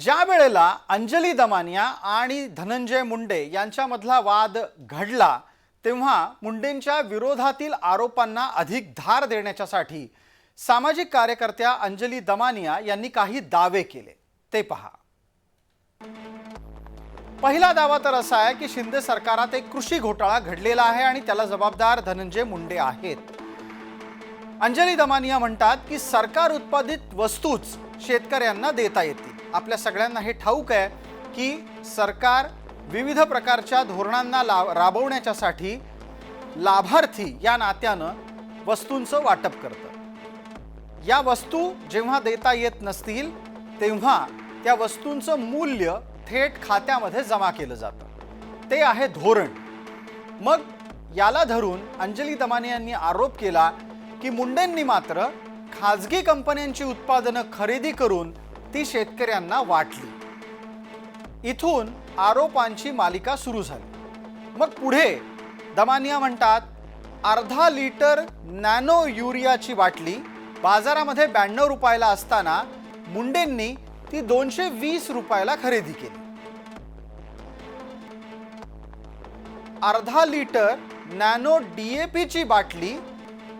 ज्या वेळेला अंजली दमानिया आणि धनंजय मुंडे यांच्यामधला वाद घडला तेव्हा मुंडेंच्या विरोधातील आरोपांना अधिक धार देण्याच्यासाठी सामाजिक कार्यकर्त्या अंजली दमानिया यांनी काही दावे केले. ते पहा. पहिला दावा तर असा आहे की शिंदे सरकारात एक कृषी घोटाळा घडलेला आहे आणि त्याला जबाबदार धनंजय मुंडे आहेत. अंजली दमानिया म्हणतात की सरकार उत्पादित वस्तूच शेतकऱ्यांना देता येतील. आपल्या सगळ्यांना हे ठाऊक आहे की सरकार विविध प्रकारच्या धोरणांना ला राबवण्याच्यासाठी लाभार्थी या नात्यानं वस्तूंचं वाटप करतं. या वस्तू जेव्हा देता येत नसतील तेव्हा त्या वस्तूंचं मूल्य थेट खात्यामध्ये जमा केलं जातं. ते आहे धोरण. मग याला धरून अंजली दमाने यांनी आरोप केला की मुंडेंनी मात्र खाजगी कंपन्यांची उत्पादनं खरेदी करून ती शेतकऱ्यांना वाटली. इथून आरोपांची मालिका सुरू झाली. मग पुढे दमानिया म्हणतात अर्धा लिटर नॅनो युरियाची बाटली बाजारामध्ये ब्याण्णव रुपयाला असताना मुंडेंनी ती दोनशे वीस रुपयाला खरेदी केली. अर्धा लिटर नॅनो डीएपीची बाटली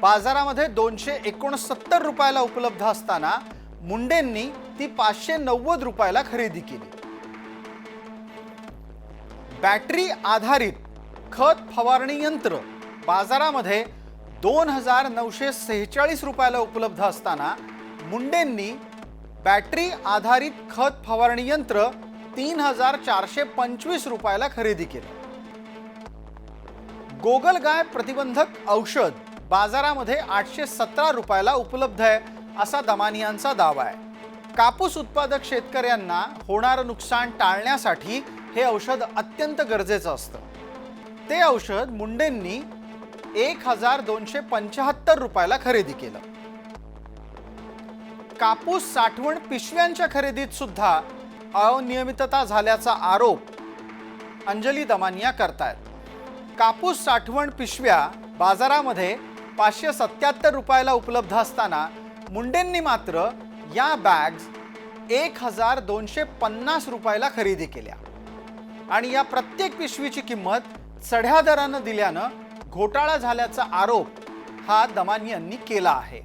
बाजारामध्ये दोनशे एकोणसत्तर रुपयाला उपलब्ध असताना मुंडेंनी ती पाचशे नव्वद रुपयाला खरेदी केली. बॅटरी आधारित खत फवारणी यंत्र बाजारामध्ये दोन हजार नऊशे सेहेचाळीस रुपयाला उपलब्ध असताना मुंडेंनी बॅटरी आधारित खत फवारणी यंत्र तीन हजार चारशे पंचवीस रुपयाला खरेदी केलं. गोगलगाय प्रतिबंधक औषध बाजारामध्ये आठशे सतरा रुपयाला उपलब्ध आहे. असा दमानियांचा दावा आहे. कापूस उत्पादक शेतकऱ्यांना होणारं नुकसान टाळण्यासाठी हे औषध अत्यंत गरजेचं असतं. ते औषध मुंडेंनी एक हजार दोनशे पंच्याहत्तर रुपयाला खरेदी केलं. कापूस साठवण पिशव्यांच्या खरेदीत सुद्धा अनियमितता झाल्याचा आरोप अंजली दमानिया करतायत. कापूस साठवण पिशव्या बाजारामध्ये पाचशे सत्याहत्तर रुपयाला उपलब्ध असताना मुंडेंनी मात्र या बॅग्स एक हजार दोनशे पन्नास रुपयाला खरेदी केल्या. आणि या प्रत्येक पिशवीची किंमत चढ्या दरानं दिल्यानं घोटाळा झाल्याचा आरोप हा दमानी यांनी केला आहे.